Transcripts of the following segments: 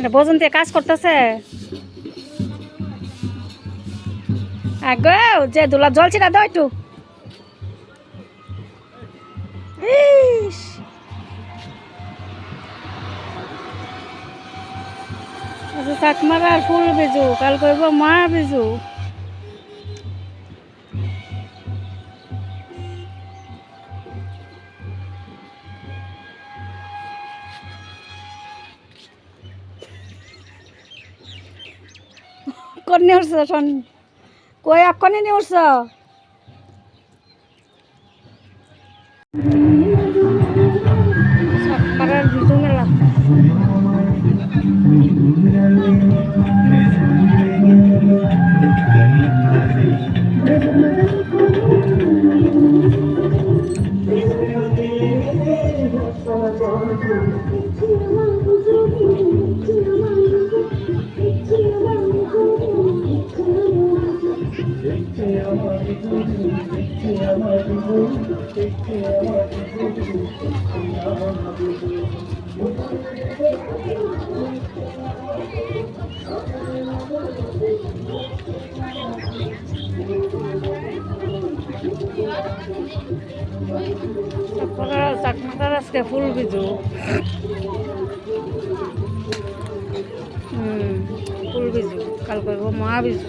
এটা বসন্তে কাজ করতেছে। আগো, যে দুলা জল ছিটা দাও একটু। আচ্ছা ফুল বিজু কাল করব মা বিজু কোন নিউজ শোন। কই নিউজ চাকমারার বিজু মেলা চাকমারা চাকমারার আজকে ফুল বিজু। ফুল বিজু কাল করব মা Biju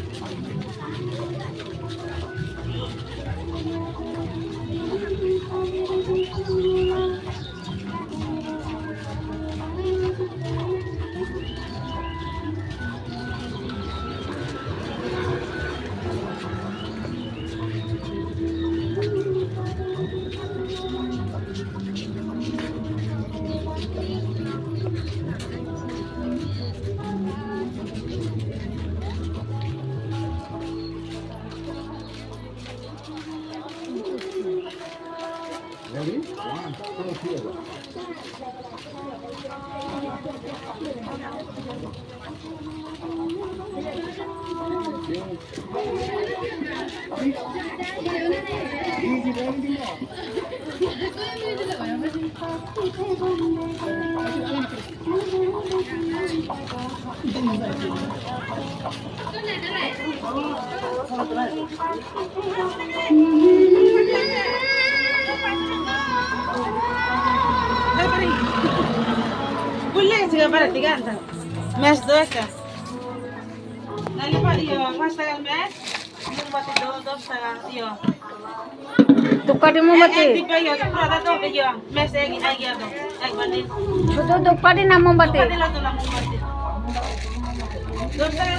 Ready? One, two, three. Easy, easy, you. টাকার ম্যাচ মোমবাতি দো দশ টাকা ইয়ো ধূপকাঠি মোমবাতি এক দিবে ইয়ো পুরা দো ইয়ো ম্যাচ এক এক ইয়ো দো একবার দিন শুধু ধূপকাঠি না মোমবাতি দিলা তো না মোমবাতি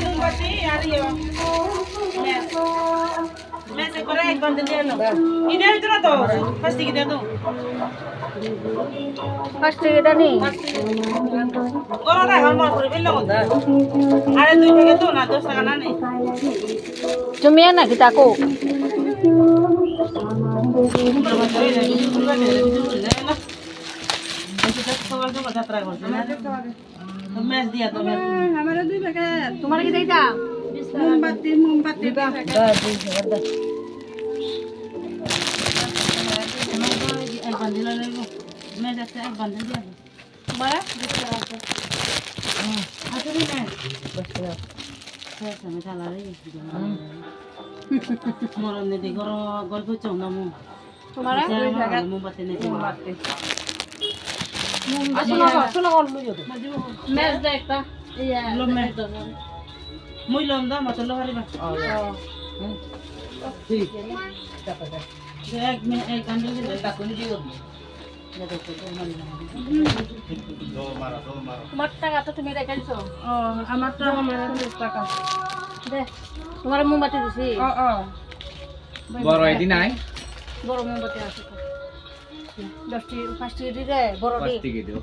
মোমবাতি আর ম্যাচ করে একবার দিন দিয়ে নো ইদে ভিতরে তো ফার্স্ট দিয়ে দো ফার্স্ট এটা নেই গরমটা এখন মনে করে ফেললে আরে দুই থেকে তো না দশ টাকা না নেই জমিয়ে নাকি তাকো ম্যাচ দিয়া তো আমারও দুই প্যাকেট তোমার কি দেইতা মোমবাতি মোমবাতি আসলে মরণ নেই গর গল্প চাও মু তোমার মোমবাতি নেই মোমবাতি ম্যাচ দে একটা লো ম্যাচ মুই লম দা মত লো হারিবা এক মিনিট এক দিলে তোমার টাকা তুমি রেখে দিছো ও আমার তো আমার টাকা দে তোমার মোমবাতি দিছি বড় এদি নাই বড় মোমবাতি আছে তো দশটি পাঁচটি দিলে বড় দি টিকে দিও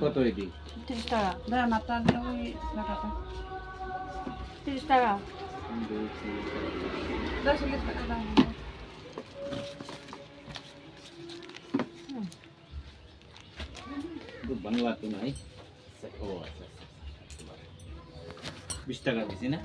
কতইদি তিরিশ টাকা দাঁড়া মাত্রা দিয়ে ওই টাকাটা তিরিশ টাকা দশ টাকা দাম বাংলা তো নাই ও আচ্ছা বিশ টাকা দিছি না